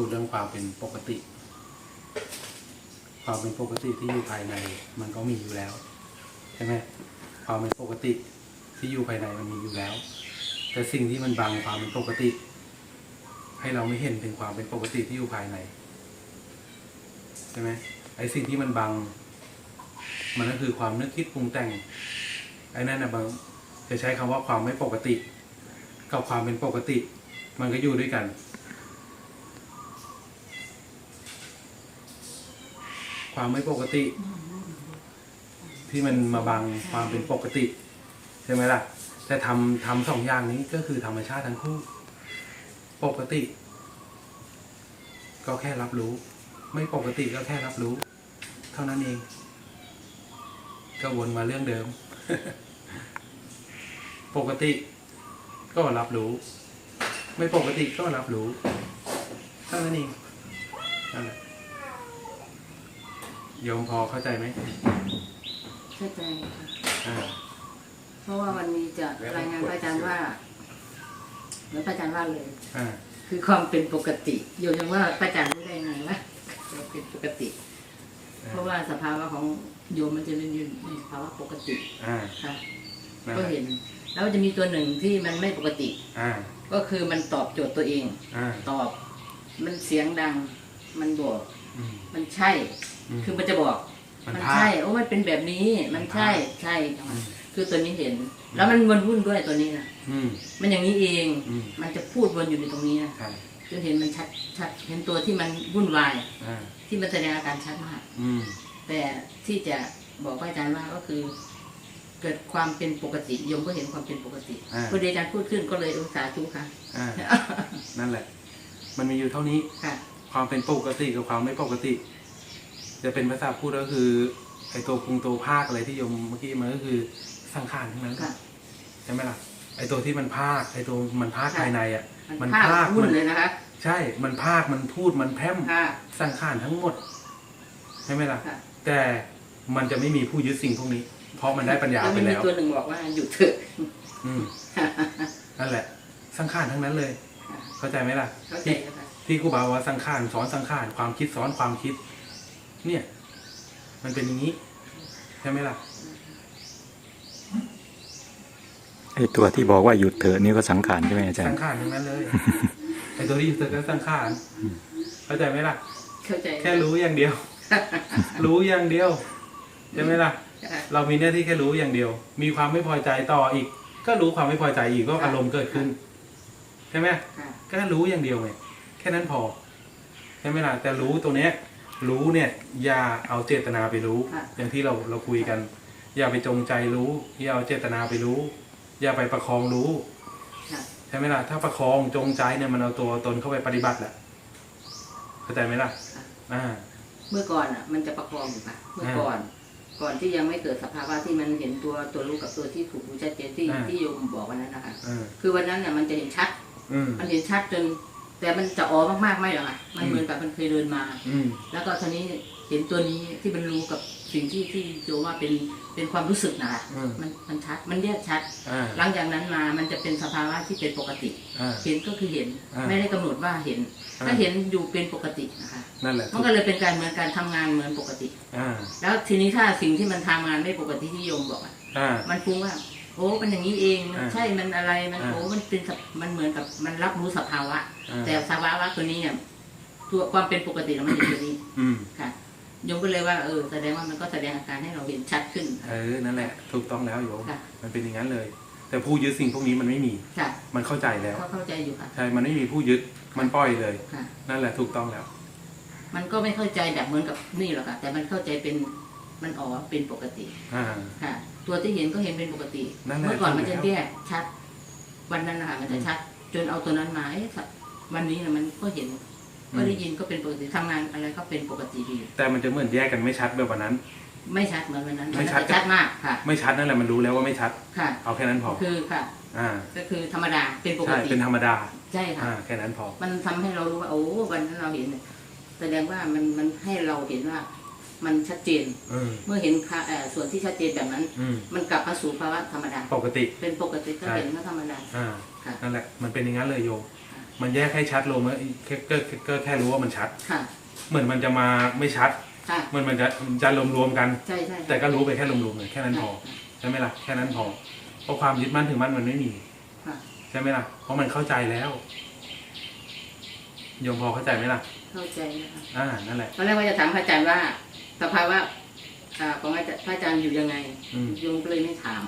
พูดเรื่องความเป็นปกติ ความเป็นปกติที่อยู่ภายใน มันก็มีอยู่แล้วใช่ไหมความเป็นปกติที่อยู่ภายในมันมีอยู่แล้ว แต่สิ่งที่มันบังความเป็นปกติ ให้เราไม่เห็นถึงความเป็นปกติที่อยู่ภายในใช่ไหมไอ้สิ่งที่มันบัง มันก็คือความนึกคิดปรุงแต่งไอ้นั่นนะบางจะใช้คำว่าความไม่ปกติ กับความเป็นปกติ มันก็อยู่ด้วยกัน ความไม่ปกติ ที่มันมาบังความเป็นปกติ ใช่ไหมล่ะ แต่ทำทำสองอย่างนี้ก็คือธรรมชาติทั้งคู่ ปกติ ก็แค่รับรู้ ไม่ปกติก็แค่รับรู้ เท่านั้นเองก็วนมาเรื่องเดิม ปกติก็รับรู้ ไม่ปกติก็รับรู้เท่านั้นเองนั่นแหละ โยมพอเข้าใจไหมเข้าใจค่ะอ่าเพราะว่าวันนี้จะรายงานพระอาจารย์ว่าเหมือนพระอาจารย์ว่าเลย อ่าคือความเป็นปกติโยมยังว่าพระอาจารย์รู้ได้ไงวะความเป็นปกติ เพราะว่าสภาวะของโยมมันจะเป็นอยู่ในภาวะปกติอ่าค่ะนั่นก็แหละเห็น แล้วจะมีตัวหนึ่งที่มันไม่ปกติ อ่าก็คือมันตอบโจทย์ตัวเอง อ่าตอบ มันเสียงดัง มันบอก อืมมันใช่ม คือมันจะบอก มันมันพลาด ใช่โอ้มันเป็นแบบนี้ มันใช่ใช่อืมคือตัวนี้เห็น แล้วมันวนวุ่นด้วยตัวนี้นะอืม มันอย่างนี้เอง อืม มันจะพูดวนอยู่ในตรงนี้นะใช่จนเห็นมันชัดชัดเห็นตัวที่มันวุ่นวายอ่าที่มันแสดงอาการชัดมาก อืม แต่ที่จะบอกพระอาจารย์ว่าก็คือ เกิดความเป็นปกติโยมก็เห็นความเป็นปกติอ่า พอดีอาจารย์พูดขึ้นก็เลยอุตส่าห์จุค่ะ อ่า นั่นแหละ มันมีอยู่เท่านี้ ค่ะ ความเป็นปกติกับความไม่ปกติ จะเป็นภาษาพูดก็คือไอตัวปรุงตัวภาคอะไรที่โยมเมื่อกี้มันก็คือสังขารทั้งนั้นค่ะ ใช่ไหมล่ะไอตัวที่มันภาคไอตัวมันภาคภายในอะ มันมันภาพภาควุ่มันนเลยนะคะ ใช่ มันภาคมันพูดมันแพร่มค่ะสังขารทั้งหมดใช่ไหมล่ะค่ะ แต่มันจะไม่มีผู้ยึดสิ่งพวกนี้ เพราะมันได้ปัญญาแล้วไปมันมีแล้วตัวหนึ่งบอกว่าหยุดเถอะอืมนั่นแหละ สังขารทั้งนั้นเลย เข้าใจไหมล่ะเข้าใจที่แล้วค่ะที่ครูบาว่าสังขารสอนสังขารความคิดสอนความคิด เนี่ย มันเป็นอย่างนี้ใช่ไหมล่ะไอตัวที่บอกว่าหยุดเถอะนี่ก็สังขารใช่ไหมอาจารสังย์ขารทั้งนั้นเลยไอตัวที่อยู่เธอก็สังขารเข้าใจไหมล่ะเข้าใจแค่รู้อย่างเดียว รู้อย่างเดียวใช่ไหมล่ะค่ะ เรามีหน้าที่แค่รู้อย่างเดียว มีความไม่พอใจต่ออีก ก็รู้ความไม่พอใจอีกก็อารมณ์เกิดขึ้นใช่ไหมค่ะก็รู้อย่างเดียวไงแค่นั้นพอใช่ไหมล่ะแต่รู้ตรงเนี้ย รู้เนี่ยอย่าเอาเจตนาไปรู้ค่ะอย่างที่เราเราคุยกัน อย่าไปจงใจรู้ อย่าเอาเจตนาไปรู้ อย่าไปประคองรู้ค่ะใช่ไหมล่ะถ้าประคองจงใจเนี่ยมันเอาตัวตนเข้าไปปฏิบัติแหละเข้าใจไหมล่ะค่ะอ่าเมื่อก่อนอะมันจะประคองอยู่ค่ะเมื่อก่อน ก่อนที่ยังไม่เกิดสภาวะที่มันเห็นตัวตัวรู้กับตัวที่ถูกรู้ชัดเจนที่อ่าที่โยมบอกวันนั้นนะคะอ่าคือวันนั้นเนี่ยมันจะเห็นชัดอืมมันเห็นชัดจน แต่มันจะอ๋อมากๆไม่หรอกค่ะมันอืมเหมือนกับมันเคยเดินมา อืม แล้วก็ทีนี้เห็นตัวนี้ที่มันรู้กับสิ่งที่ที่โยมว่าเป็นเป็นความรู้สึกนะคะอืม มันมันชัดมันแยกชัด อ่า หลังจากนั้นมามันจะเป็นสภาวะที่เป็นปกติ อ่า เห็นก็คือเห็นอ่าไม่ได้กำหนดว่าเห็น อ่า ถ้าเห็นอยู่เป็นปกตินะคะนั่นแหละมันก็เลยเป็นการเหมือนการทำงานเหมือนปกติ อ่า แล้วทีนี้ถ้าสิ่งที่มันทำงานไม่ปกติที่โยมบอกอะอ่า มันฟุ้งว่า โอ้มันอย่างนี้เองมันอ่าใช่มันอะไรมันอ่าโอ้มันเป็นสภมันเหมือนกับมันรับรู้สภาวะ อ่า แต่สภาวะตัวนี้เนี่ยตัวความเป็นปกติมันอยู่ตัวนี้อืม ค่ะโยมก็เลยว่าเออแสดงว่ามันก็แสดงอาการให้เราเห็นชัดขึ้น เออ นั่นแหละ ถูกต้องแล้วโยม ค่ะ มันเป็นอย่างนั้นเลย แต่ผู้ยึดสิ่งพวกนี้มันไม่มี ค่ะมันเข้าใจแล้วก็เข้าใจอยู่ค่ะ ใช่ มันไม่มีผู้ยึด มันปล่อยเลย ค่ะ นั่นแหละถูกต้องแล้ว มันก็ไม่เข้าใจแบบเหมือนกับนี่หรอกค่ะ แต่มันเข้าใจเป็นมันอ๋อเป็นปกติอ่า ค่ะ ตัวที่เห็นก็เห็นเป็นปกติ นั่นแหละเมื่อก่อนมันถูจะกแล้วแยกชัด วันนั้นนะคะมันจะชัด จนเอาตัวนั้นมาเอ๊ะวันนี้นะมันก็เห็นก็ได้ยินก็เป็นปกติทำงานอะไรก็เป็นปกติดี แต่มันจะเหมือนแยกกันไม่ชัดแบบวันนั้น ไม่ชัดเหมือนวันนั้นไม่ชัดนจะชัดมากค่ะ ไม่ชัดนั่นแหละมันรู้แล้วว่าไม่ชัด ค่ะ เอาแค่นั้นพอ คือค่ะ อ่า ก็คือธรรมดาเป็นปกใช่ ติเป็นธรรมดา ใช่ค่ะ อ่า แค่นั้นพอ มันทำให้เรารู้ว่าโอ้วันนั้นเราเห็นเนี่ยแสดงว่ามันมันให้เราเห็นว่า มันชัดเจน อืม เมื่อเห็นค่ะเอ่อส่วนที่ชัดเจนแบบนั้น อืม มันกลับมาสู่ภาวะธรรมดา ปกติ เป็นปกติก็ใช่เห็นว่าธรรมดา อ่า ค่ะ นั่นแหละ มันเป็นอย่างนั้นเลยโยม มันแยกให้ชัดลงแล้วแค่ก็แค่ก็แค่รู้ว่ามันชัด ค่ะ เหมือนมันจะมาไม่ชัด ค่ะมันมันจะจะรวมรวมๆกัน ใช่ใช่แต่ก็รู้ไปแค่รวมๆเลยแค่นั้นพอใช่ไหมล่ะ แค่นั้นพอ เพราะความยึดมั่นถึงมั่นมันไม่มี ค่ะใช่ไหมล่ะ เพราะมันเข้าใจแล้วโยมพอเข้าใจไหมล่ะ เข้าใจนะคะอ่า นั่นแหละ ตอนแรกว่าจะถามพระอาจารย์ว่า สภาวะอ่าของอาจารย์พระอาจารย์อยู่ยังไงอืม โยมก็เลยไม่ถาม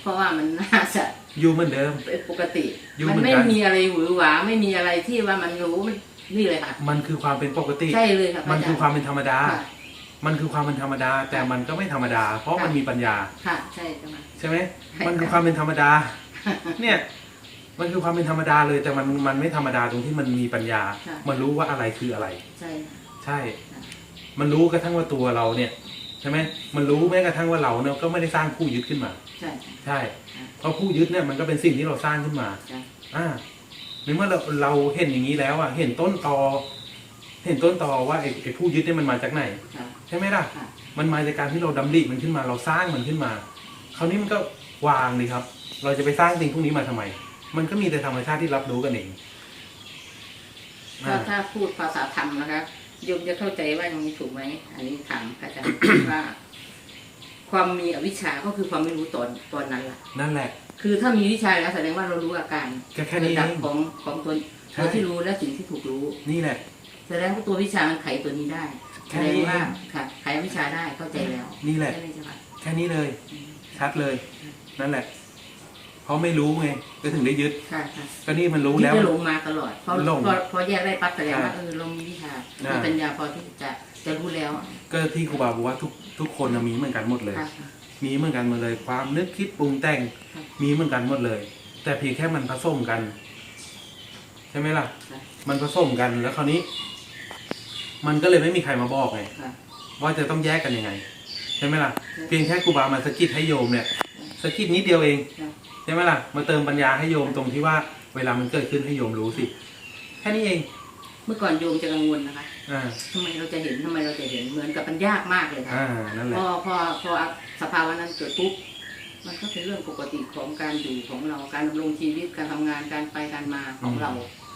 เพราะว่ามันน่าจะอยู่เหมือนเดิม เป็นปกติ อยู่มันเหมือนไม่กันมีอะไรหวือหวาไม่มีอะไรที่ว่ามันรู้มันนี่เลยค่ะ มันคือความเป็นปกติ ใช่เลยค่ะพระมันอาจารคือย์ความเป็นธรรมดา ค่ะ มันคือความเป็นธรรมดา แต่มันก็ไม่ธรรมดา เพราะมันมีปัญญา ค่ะ ใช่จ้ะมา ใช่ไหมใช่ มันคือความเป็นธรรมดา เนี่ย มันคือความเป็นธรรมดาเลย แต่มันมันไม่ธรรมดาตรงที่มันมีปัญญามันรู้ว่าอะไรคืออะไร ใช่ค่ะใช่ มันรู้กระทั่งว่าตัวเราเนี่ยใช่ไหมมันรู้แม้กระทั่งว่าเราเนี่ยก็ไม่ได้สร้างผู้ยึดขึ้นมา ใช่ค่ะใช่เพราะผู้ยึดเนี่ยมันก็เป็นสิ่งที่เราสร้างขึ้นมาจ้ะอ่าในเมื่อเราเราเห็นอย่างนี้แล้วอะเห็นต้นตอ เห็นต้นตอว่าไอ้ไอ้ผู้ยึดเนี่ยมันมาจากไหนค่ะใช่ไหมล่ะค่ะ มันมาจากการที่เราดำริมันขึ้นมาเราสร้างมันขึ้นมา คราวนี้มันก็วางเลยครับ เราจะไปสร้างสิ่งพวกนี้มาทำไม มันก็มีแต่ธรรมชาติที่รับรู้กันเองถ้าอ่าถ้าพูดภาษาธรรมนะคะ โยมจะเข้าใจว่าอย่างนี้ถูกไหมอันนี้ถามพระอาจารย์ว่า ความมีอวิชชาก็คือความไม่รู้ตอนตอนนั้นแหละนั่นแหละ คือถ้ามีวิชาแล้วแสดงว่าเรารู้อาการแค่แค่นี้ระดับเอง ของของตัวใช่ ตัวที่รู้และสิ่งที่ถูกรู้ นี่แหละ แสดงว่าตัววิชามันไขตัวนี้ได้แค่แสดนี้งว่าเอง ค่ะไขวิชาได้เข้าใจแล้วนี่แหละ ใช่ไหมเจ้าค่ะ แค่นี้เลย ชัดเลย นั่นแหละ เพราะไม่รู้ไงก็ถึงได้ยึดค่ะค่ะก็นี่มันรู้ที่แล้ว จะหลงมาตลอดเพราะหลงพอพอแยกได้ปั๊บแสดงว่าใช่เออเรามีวิชาอ่ามี มีปัญญาพอที่จะจะรู้แล้วก็ที่ครูบาบอกว่าทุกทุกคนน่ะมีเหมือนกันหมดเลย ค่ะค่ะ มีเหมือนกันหมดเลย ความนึกคิดปรุงแต่งครับมีเหมือนกันหมดเลย แต่เพียงแค่มันผสมกัน ใช่ไหมล่ะ ค่ะ มันผสมกันแล้วคราวนี้ มันก็เลยไม่มีใครมาบอกไง ค่ะ ว่าจะต้องแยกกันยังไง ใช่ไหมล่ะครับเพียงแค่ครูบามาสะกิดให้โยมเนี่ยสะกิดนิดเดียวเอง ค่ะ ใช่ไหมล่ะมาเติมปัญญาให้โยมตรงที่ว่าเวลามันเกิดขึ้นให้โยมรู้สิ แค่นี้เอง เมื่อก่อนโยมจะกังวลนะคะอ่าทำไมเราจะเห็นทำไมเราจะเห็นเหมือนกับมันยากมากเลยค่ะอ่านั่นแหพละอพอพอสภาวะนั้นเกิดปุ๊บมันก็เป็นเรื่องปกติของการอยู่ของเราการดำรงชีวิตการทำงานการไปการมาของเรา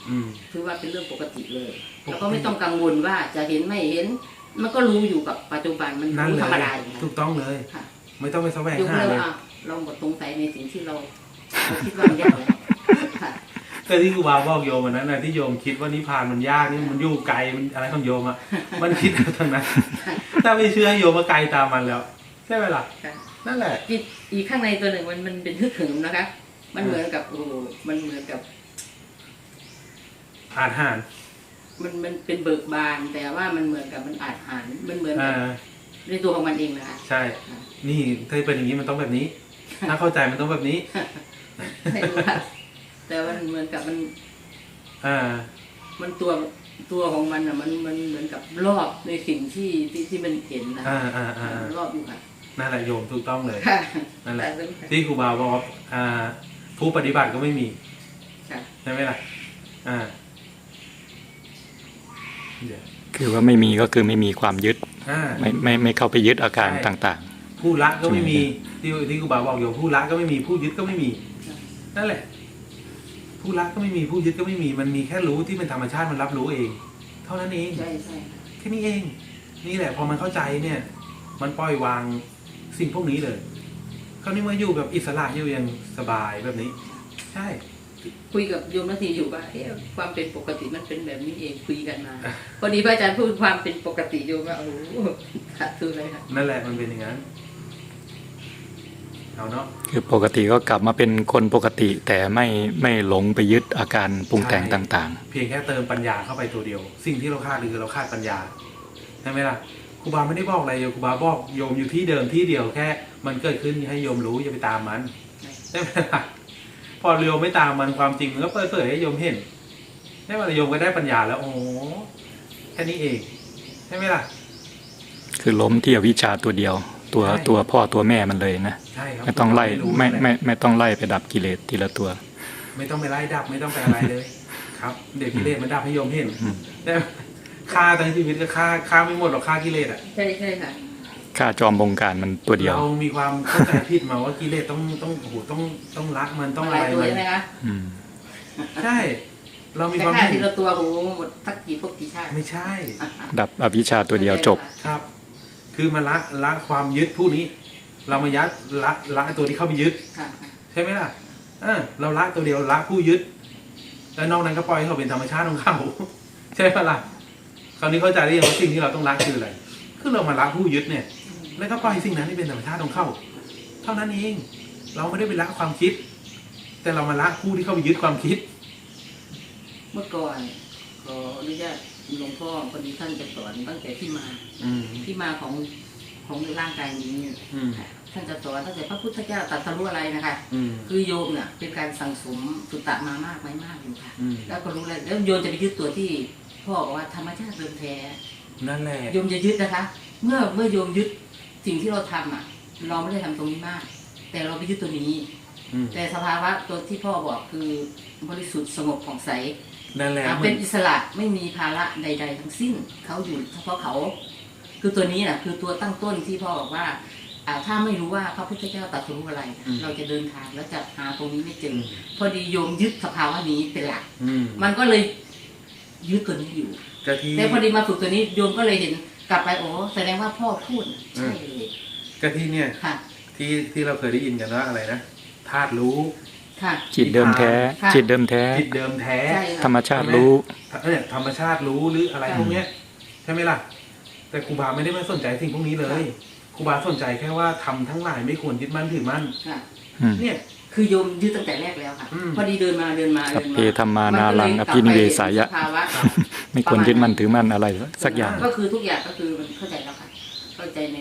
อืม ถือว่าเป็นเรื่องปกติเลยปกติ แล้วก็ไม่ต้องกังวลว่าจะเห็นไม่เห็น มันก็รู้อยู่กับปัจจุบันมันนั่นรู้เลธรรมยดาอยู่ถูนะกต้องเลย ค่ะไม่ต้องไปแสวงยกหาเลิกเลยอะ เราหมดสงสัยในสิ่งที่เราเราคิดว่ามันยากแล้วค่ะก็ที่ครูบาบอกโยมวันนั้นนะที่โยมคิดว่านิพพานมันยากนี่มันอยู่ไกลมันอะไรของโยมอะมันคิดเอาทั้งนั้น ถ้าไม่เชื่อให้โยมมาไกลตามมันแล้วใช่ไหมล่ะค่ะนั่นแหละ จิตอีกข้างในตัวหนึ่งมันมันเป็นฮึกเหิมนะคะ มันเหมือนกับโอ้โหมันเหมือนกับ อาหารมันมันเป็นเบิกบานแต่ว่ามันเหมือนกับมันอาจหารมันเหมือนกัอ่าบในตัวของมันเองนะคะ ใช่ นี่ถ้าเป็นอย่างนี้มันต้องแบบนี้ ถ้าเข้าใจมันต้องแบบนี้ ไม่รู้ค่ะแต่ว่ามันเหมือนกับมัน อ่า มันตัวตัวของมันอะ มันมันเหมือนกับรอบในสิ่งที่ที่ที่มันเห็นนะอ่าอ่าอ่าอ่ารอบอยู่ค่ะนั่นแหละโยมถูกต้องเลย ค่ะนั่นแหละแต่เป็นที่ครูบาบอกว่าอ่า ผู้ปฏิบัติก็ไม่มีค่ะใช่ไหมล่ะ อ่าเดี๋ยวคือว่าไม่มีก็คือไม่มีความยึด อ่า ไม่ไม่ไม่เข้าไปยึดอาการใช่ ต่าง ผู้ละก็ไม่มีที่ที่ครูบาบอกโยมผู้ละก็ไม่มีผู้ยึดก็ไม่มีนั่นแหละ ผู้ละก็ไม่มีผู้ยึดก็ไม่มี มันมีแค่รู้ที่เป็นธรรมชาติมันรับรู้เอง เท่านั้นเองใช่ใช่ค่ะแค่นี้เอง นี่แหละ พอมันเข้าใจเนี่ย มันปล่อยวางสิ่งพวกนี้เลยคราวนี้มาอยู่แบบอิสระอยู่อย่างสบายแบบนี้ ใช่คุยกับโยมนาทีอยู่ว่าเอ๊ะความเป็นปกติมันเป็นแบบนี้เองคุยกันมาพอดีพระอาจารย์พูดความเป็นปกติโยมว่าโอ้โหขาดทุนเลยค่ะนั่นแหละมันเป็นอย่างนั้น เอาเนาะๆคือปกติก็กลับมาเป็นคนปกติแต่ไม่ไม่หลงไปยึดอาการปรุงแต่งใช่ต่างเพียงแค่เติมปัญญาเข้าไปตัวเดียว สิ่งที่เราขาดคือเราขาดปัญญาใช่ไหมล่ะครูบาไม่ได้บอกอะไรโยมครูบาบอกโยมอยู่ที่เดิมที่เดียวแค่ มันเกิดขึ้นให้โยมรู้อย่าไปตามมันใช่ไหมล่ะพอโยมไม่ตามมันความจริงมันก็เปิดเผยให้โยมเห็นได้ว่าโยมก็ได้ปัญญาแล้วโอ้โหแค่นี้เองใช่ไหมล่ะๆคือล้มที่อวิชชาตัวเดียว ตัวใช่ตัวพ่อตัวแม่มันเลยนะใช่ครับไม่ต้องไล่รู้ไม่นั่นแหละไม่ไม่ต้องไล่ไปดับกิเลสทีละตัว ไม่ต้องไปไล่ดับไม่ต้องไปอะไรเลย ครับ เด็กกิเลสมันดับให้โยมเห็นอืมแต่ฆ่าทั้งชีวิตก็ฆ่าฆ่าไม่หมดหรอกฆ่ากิเลสอะใช่ใช่ค่ะข้าจอมบงการมันตัวเดียวเรามีความเข้าใจผิดมาว่ากิเลสต้องต้องโอ้โหต้องต้องรักมันต้องหอะไรลายตัวมันใช่ไหมคะอืมใช่ เรามีแต่ความฆ่าเห็ทีนละตัวโหหมดสักกี่พวกกี่ชาติไม่ใช่ ดับอวิชชาตัวเดียวจบครับ คือมาละละความยึดผู้นี้ เรามายัดละละตัวที่เข้าไปยึด ค่ะใช่ไหมล่ะเออเราละตัวเดียวละผู้ยึด แล้วนอกนั้นก็ปล่อยให้เขาเป็นธรรมชาติของเขาใช่ไหมล่ะคราวนี้เข้าใจได้ยังว่าสิ่งที่เราต้องละคืออะไรคือเรามาละผู้ยึดเนี่ย แล้วก็ปล่อยสิ่งนั้นให้เป็นธรรมชาติของเขาเท่านั้นเอง เราไม่ได้ไปละความคิด แต่เรามาละผู้ที่เข้าไปยึดความคิด เมื่อก่อนขออนุญาตหลวงพ่อพอดีท่านจะสอนตั้งแต่ที่มา อืม ที่มาของ ของร่างกายนี้อืม ท่านจะสอนตั้งแต่พระพุทธเจ้าตรัสรู้อะไรนะคะ อืม คือโยมเนี่ยเป็นการสั่งสมสุตตะมามากไหมมากอยู่ค่ะ อืม แล้วก็รู้แล้วแล้วโยมจะไปยึดตัวที่พ่อบอกว่าธรรมชาติเดิมแท้ นั่นแหละ โยมจะยึดนะคะ เมื่อเมื่อโยมยึดสิ่งที่เราทำอะ เราไม่ได้ทำตรงนี้มาก แต่เราไปยึดตัวนี้ อืม แต่สภาวะตัวที่พ่อบอกคือบริสุทธิ์สงบผ่องใสนั่นแหละอะมัเป็นอิสระไม่มีภาระใด ๆ ทั้งสิ้น เขาอยู่เฉพาะเขา คือตัวนี้น่ะคือตัวตั้งต้นที่พ่อบอกว่าอ่าถ้าไม่รู้ว่าพระพุทธเจ้าตรัสรู้อะไร เราจะเดินทางแล้วจะหาตรงนี้ไม่เจออพอดีโยมยึดสภาวะนี้เป็นหลักอืมมันก็เลยยึดตัวนี้อยู่กะทิแต่พอดีมาฝึกตัวนี้โยมก็เลยเห็นกลับไปโอ้แสดงว่าพ่อพูดน่ะใช่เลยกะทิเนี่ยค่ะที่ที่เราเคยได้ยินกันว่าอะไรนะธาตุรู้ค่ะจิตเดิมแท้ค่ะจิตเดิมแท้ จิตเดิมแท้ใช่ธรรมค่ะชาติรู้เนี่ยธรรมชาติรู้หรืออะไรค่ะพวกเนี้ยใช่ไหมล่ะ แต่ครูบาไม่ได้มาสนใจสิ่งพวกนี้เลยครูบาสนใจแค่ว่าทำทั้งหลายไม่ควรยึดมั่นถือมั่น ค่ะ อืม เนี่ย คือโยมยึดตั้งแต่แรกแล้วค่ะ อืม พอดีเดินมาเดินมาสัเดิพนเพมาธรรมานารังอมัภิก็นิเลเวยกลับสายะไปเห็นสภาวะ ไม่ควรยึดมั่นถือมั่นอะไรสักอย่าง ก็คือทุกอย่างก็คือมันเข้าใจแล้วค่ะ เข้าใจใน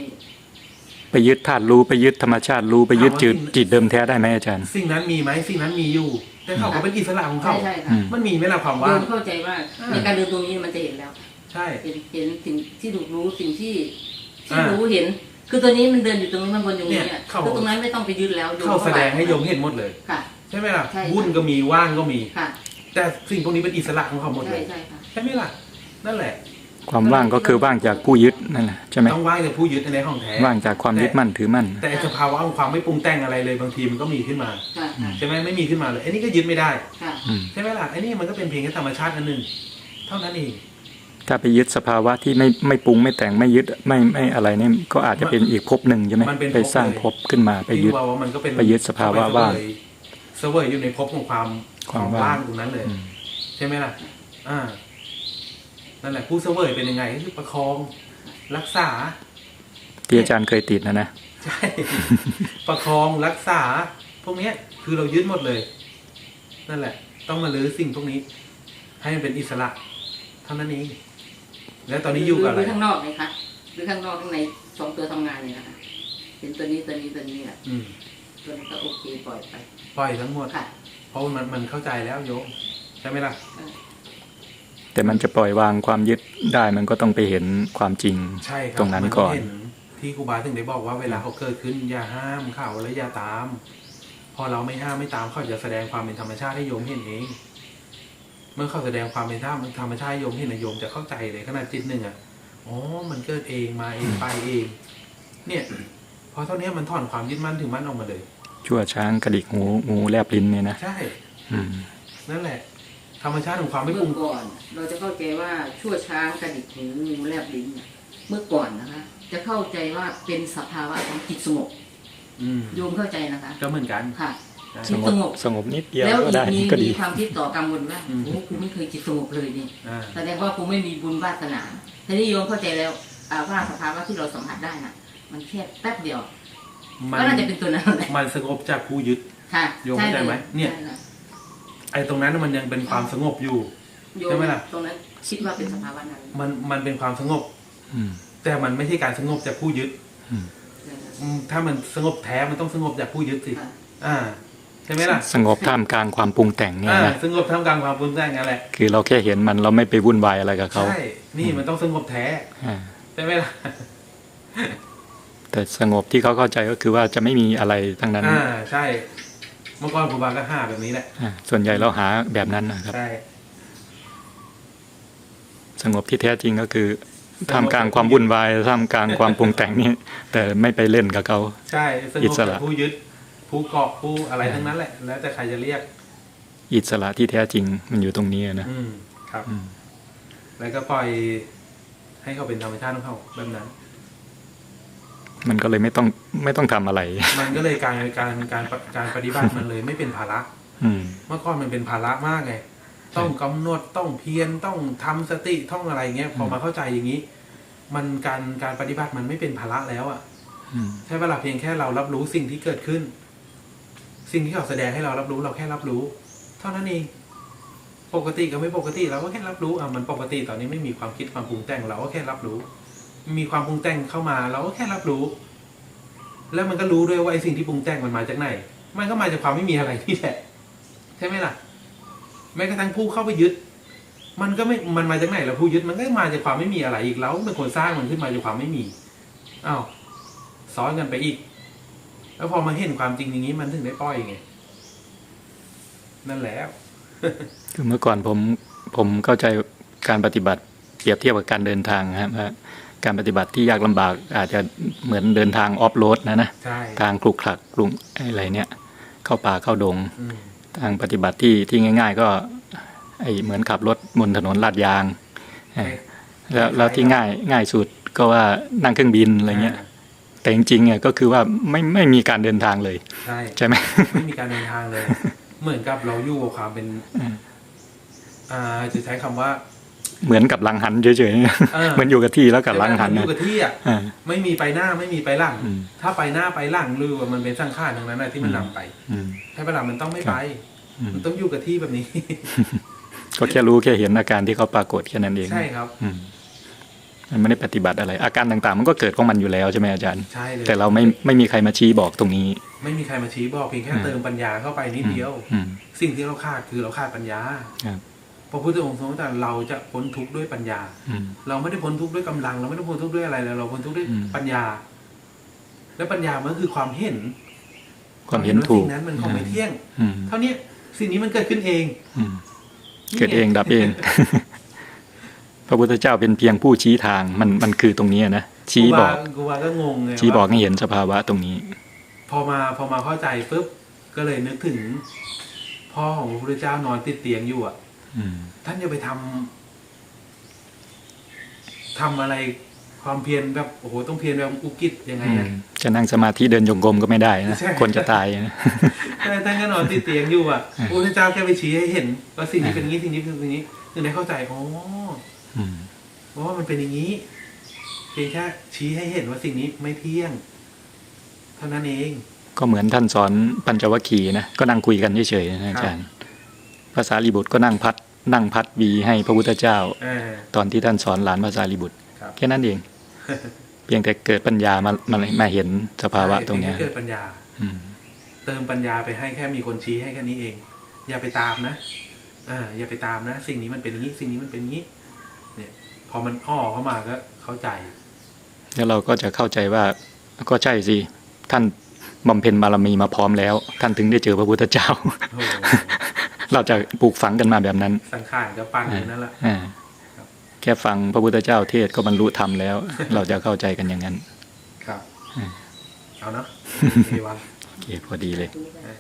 ไปยึดธาตุรู้ไปยึดธรรมชาติรู้ไปยึดจิตจิตเดิมแท้ได้ไหมอาจารย์ สิ่งนั้นมีไหมสิ่งนั้นมีอยู่ แต่เขาก็เป็นอิสระของใช่เขา ใช่อืค่ะมมันมีไหมล่ะความโยว่าง มเข้าใจว่าอ่า ในการเดินตรงนี้มันจะเห็นแล้ว ใช่ เห็นเห็นสิ่งที่ถูกรู้สิ่งที่ที่อ่ารู้เห็น คือตัวนี้มันเดินอยู่ตรงนี้มันวนอยู่ตรงนี้เนี่ยอะเข้า คือตรงนั้นไม่ต้องไปยึดแล้วโยมเขาแสดงให้โยมเข้าเห็นหมดเลย ค่ะ ใช่ไหมล่ะใช่ค่ะวุ่นก็มีว่างก็มี ค่ะแต่สิ่งพวกนี้เป็นอิสระของเขาหมดเลใช่ย ใช่ค่ะ ใช่ไหมล่ะ นั่นแหละ ความว่างก็คือว่างจากผู้ยึดนั่นแหละใช่ไหมต้องว่างจากผู้ยึดในของแท้ ว่างจากความยึดมั่นถือมั่น แต่ไอ้สภาวะของความไม่ปรุงแต่งอะไรเลยบางทีมันก็มีขึ้นมาค่ะใช่ไหมไม่มีขึ้นมาเลยไอ้นี่ก็ยึดไม่ได้ ค่ะ อืม ใช่ไหมล่ะไอ้นี่มันก็เป็นเพียงแค่ธรรมชาติอันหนึ่งเท่านั้นเอง ถ้าไปยึดสภาวะที่ไม่ไม่ปรุงไม่แต่งไม่ยึดไม่ไม่อะไรเนี่ยก็อาจจะเป็นอีกภพหนึ่งใช่ไหมมันเป็นภพไปสร้างเลย ภพขึ้นมาไปที่ยึดว่าว่ามันก็เป็นไปยึดสภาวะว่างเสวยอยู่ในภพของความความของว่างว่าง ตรงนั้นเลย อืมใช่ไหมล่ะ อ่า นั่นแหละผู้เสวยเป็นยังไงก็คือประคอง รักษา ที่อาจารย์เคยติดนะนะ ใช่ ประคองรักษา พวกเนี้ย คือเรายึดหมดเลย นั่นแหละ ต้องมาลื้อสิ่งพวกนี้ ให้มันเป็นอิสระ เท่านั้นเอง แล้วตอนนี้อยู่กับอะไรหข้างนอกเลยค่ะหรือข้างนอกข้างในสองตัวทำงานเลยนะคะเป็นตัวนี้ตัวนี้ตัวนี้อะอืมตัวนี้ก็โอเคปล่อยไปปล่อยทั้งหมด ค่ะ เพราะมันมันเข้าใจแล้วโยมใช่ไหมล่ะ แต่มันจะปล่อยวางความยึดได้มันก็ต้องไปเห็นความจริงใช่ครัตรงนั้นก่อน มัเห็ที่ครูบาถึงได้บอกว่าเวลาเขาเกิดขึ้นอย่าห้ามเขาและอย่าตาม พอเราไม่ห้ามไม่ตามเขาจะแสดงความเป็นธรรมชาติให้โยมเห็นเอง เมื่อเขาแสดงความเป็นธรรมธรรมชาติให้โยมเห็นนะโยมจะเข้าใจเลยขนาดจิตหนึ่งอะอ๋อมันเกิดเองมาเองไปเอง เนี่ยพอเท่านี้มันถอนความยึดมั่นถึงมั่นออกมาเลย ชั่วช้างกระดิกหูงูแลบลิ้นเนี่ยนะใช่อืมนั่นแหละ ธรรมชาติของความไม่ปรุเมื่งอก่อน เราจะเข้าใจว่าชั่วช้างกระดิกหูงูแลบลิ้นเนี่ยเมื่อก่อนนะคะ จะเข้าใจว่าเป็นสภาวะของจิตสงบอืมโยมเข้าใจนะคะ ก็เหมือนกันค่ะใช่ส จิตงสบงบสงบนิดเดียวแล้วก็อีได้กมีก็มีดีความคิดต่อกังวลว่าอืมโอ้กูไม่เคยจิตสงบเลยนี่อ่าแสดงว่ากูไม่มีบุญวาสนาทีนี้โยมเข้าใจแล้วอ่าว่าสภาวะที่เราสัมผัสได้น่ะ มันแค่แป๊บเดียวมัก็น่าจะเป็นตัวนั้นแหละมันสงบจากผู้ยึดค่ะโยมเข้าใจไหมเนี่ยใช่ค่ะไอ้ตรงนั้นมันยังเป็นความสงบอยู่โยใช่มไหมล่ะตรงนั้นคิดว่าเป็นสภาวะนั้นมันมันเป็นความสงบ อืมแต่มันไม่ใช่การสงบจากผู้ยึดอืมอืมถ้ามันสงบแท้มันต้องสงบจากผู้ยึดสิค่ะอ่าใช่ไหมล่ะสงบท่ามกลางความปรุงแต่งเนี่ยอ่านะสงบท่ามกลางความปรุงแต่งนั่นแหละคือเราแค่เห็นมันเราไม่ไปวุ่นวายอะไรกับเขาใช่นี่มันต้องสงบแท้อ่าใช่ไหมล่ะแต่สงบที่เขาเข้าใจก็คือว่าจะไม่มีอะไรทั้งนั้นอ่าใช่เมื่อก่อนครูบาก็ห้าแบบนี้แหละอ่าส่วนใหญ่เราหาแบบนั้นนะครับใช่สงบที่แท้จริงก็คือท่ามกลางความวุ่นวายท่ามกลางความปรุงแต่งนี่แต่ไม่ไปเล่นกับเขาใช่สงอิบสจาระกผู้ยึด ผู้เกาะผู้อะไรทั้งนั้นแหละ แล้วแต่ใครจะเรียก อิสระที่แท้จริงมันอยู่ตรงนี้อะนะอืมครับอืมแล้วก็ปล่อยให้เขาเป็นธรรมชาติของเขาแบบนั้น มันก็เลยไม่ต้องไม่ต้องทำอะไร มันก็เลยการการการการปฏิบัติมันเลยไม่เป็นภาระอืมเมื่อก่อนมันเป็นภาระมากไงต้องกำหนดต้องเพียรต้องทำสติต้องอะไรเงี้ยพอมาเข้าใจอย่างนี้ มันการการปฏิบัติมันไม่เป็นภาระแล้วอะ่ะอืมใช่เวลาเพียงแค่เรารับรู้สิ่งที่เกิดขึ้น สิ่งที่เขาแสดงให้เรารับรู้เราแค่รับรู้ เท่านั้นเอง ปกติกับไม่ปกติเราก็แค่รับรู้อะมันปกติตอนนี้ไม่มีความคิดความปรุงแต่งเราก็แค่รับรู้ มีความปรุงแต่งเข้ามาเราก็แค่รับรู้ แล้วมันก็รู้ด้วยว่าไอ้สิ่งที่ปรุงแต่งมันมาจากไหน มันก็มาจากความไม่มีอะไรนี่แหละใช่ไหมล่ะ แม้กระทั่งผู้เข้าไปยึด มันก็ไม่มันมาจากไหนแล้วผู้ยึดมันก็มาจากความไม่มีอะไรอีกแล้วเป็นคนสร้างมันขึ้นมาจากความไม่มีอ้าวซ้อนกันไปอีก แล้วพอมาเห็นความจริงอย่างนี้มันถึงได้ปล่อยไงนั่นแหละคือเมื่อก่อนผมผมเข้าใจการปฏิบัติเปรียบเทียบกับการเดินทางนะครับว่าการปฏิบัติที่ยากลำบากอาจจะเหมือนเดินทางออฟโรดนะนะใช่ทางคลุกคลักกรุงอะไรเนี่ย เข้าป่าเข้าดงอืมทางปฏิบัติที่ที่ง่าย ๆ ก็ไอเหมือนขับรถบนถนนลาดยางเออแล้วแล้วที่ง่ายง่ายสุดก็ว่านั่งเครื่องบินอะไรเงี้ย แต่จริงๆเนี่ยก็คือว่าไม่ไม่มีการเดินทางเลย ใช่ใช่ไหมไม่มีการเดินทางเลย เหมือนกับเราอยู่กับความเป็นอืมอ่าจะใช้คำว่า เหมือนกับหลังหันเฉยเออๆเหมือนอยู่กับที่แล้วกับหลังหันอนะยู่กับที่อะอ่าไม่มีไปหน้าไม่มีไปหลังอืมถ้าไปหน้าไปหลังหรือว่ามันเป็นสังขารทั้งนั้นนะที่มันอืมนำไปอืมใช่เวลามันต้องไม่ครัไปบอืมมันต้องอยู่กับที่แบบนี้ ก็แค่รู้แค่เห็นอาการที่เขาปรากฏแค่นั้นเองใช่ครับอื มมันไม่ได้ปฏิบัติอะไร อาการต่างๆ มันก็เกิดของมันอยู่แล้วใช่ไหมอาจารย์ ใช่เลยแต่เราไม่ไม่มีใครมาชี้บอกตรงนี้ ไม่มีใครมาชี้บอกเพียงแค่อืมเติมปัญญาเข้าไปนิดเดียวอืมสิ่งที่เราขาดคือเราขาดปัญญาครับพระพุทธองค์ทรงตรัสเราจะพ้นทุกข์ด้วยปัญญาอืมเราไม่ได้พ้นทุกข์ด้วยกำลัง เราไม่ได้พ้นทุกข์ด้วยอะไรเลยเราพ้นทุกข์ด้วยอืมปัญญา และปัญญามันก็คือความเห็น ความเห็นถูกสิ่งนั้นมันของไม่เที่ยงอืมเท่านี้สิ่งนี้มันเกิดขึ้นเองอืมเกิดเองดับเอง พระพุทธเจ้าเป็นเพียงผู้ชี้ทางมันมันคือตรงนี้นะชี้บอกกูว่ากูว่าก็งงไงชี้บอกว่าให้เห็นสภาวะตรงนี้ พอมาพอมาเข้าใจปุ๊บก็เลยนึกถึง พ่อของพระพุทธเจ้านอนติดเตียงอยู่อะอืมท่านจะไปทำทำอะไรความเพียรแบบโอ้โหต้องเพียรแบบอุกิจยังไงอืมอะจะนั่งสมาธิเดินจงกรมก็ไม่ได้นะใช่คนจะตายนะแต่ท่านก็นอนติดเตียงอยู่อะอืมพระพุทธเจ้าแค่ไปชี้ให้เห็นว่าสิ่งนี้เป็นอย่างนี้สิ่งนี้เป็นอย่างนี้ถึงได้เข้าใจอ๋อ อืมว่ามันเป็นอย่างนี้ เพียงแค่ชี้ให้เห็นว่าสิ่งนี้ไม่เที่ยงเท่านั้นเอง ก็เหมือนท่านสอนปัญจวัคคีย์นะก็นั่งคุยกันเฉยๆนะอาจารย์ภาษาลีบุตรก็นั่งพัด นั่งพัดวีให้พระพุทธเจ้าอ่าตอนที่ท่านสอนหลานภาษาลีบุตรครับแค่นั้นเอง เพียงแต่เกิดปัญญามามามาเห็นสภาวะตรงเนี้ยเกิดปัญญาอืมเติมปัญญาไปให้แค่มีคนชี้ให้แค่นี้เอง อย่าไปตามนะอ่าอย่าไปตามนะ สิ่งนี้มันเป็นอย่างนี้ สิ่งนี้มันเป็นอย่างนี้เนี่ย พอมันอ้อเข้ามาก็เข้าใจ แล้วเราก็จะเข้าใจว่า ก็ใช่สิ ท่านบำเพ็ญบารมีมาพร้อมแล้ว ท่านถึงได้เจอพระพุทธเจ้าโอ้โหเราจะปลูกฝังกันมาแบบนั้น สังขารก็ปั้นอยู่นั่นแหละอ่าครับแค่ฟังพระพุทธเจ้าเทศน์ก็บรรลุธรรมแล้ว เราจะเข้าใจกันอย่างนั้น ครับอืมเอาเนาะเอวันโอเคพอดีเลยอะ